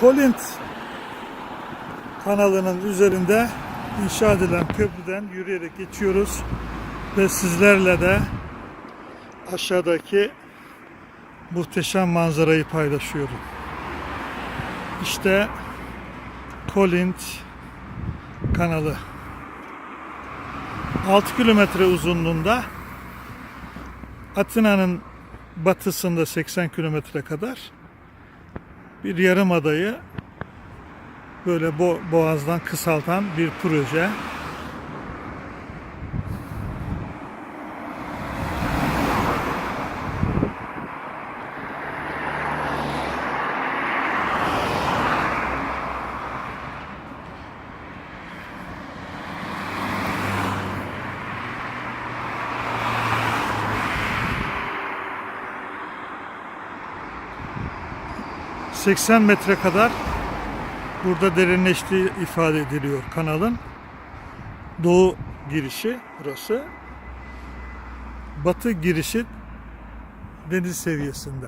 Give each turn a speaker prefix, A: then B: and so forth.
A: Kolint kanalının üzerinde inşa edilen köprüden yürüyerek geçiyoruz ve sizlerle de aşağıdaki muhteşem manzarayı paylaşıyorum. İşte Kolint kanalı. 6 kilometre uzunluğunda Atina'nın batısında 80 kilometre kadar bir yarım adayı böyle bo- boğazdan kısaltan bir proje. ...80 metre kadar burada derinleştiği ifade ediliyor kanalın. Doğu girişi burası. Batı girişi deniz seviyesinde.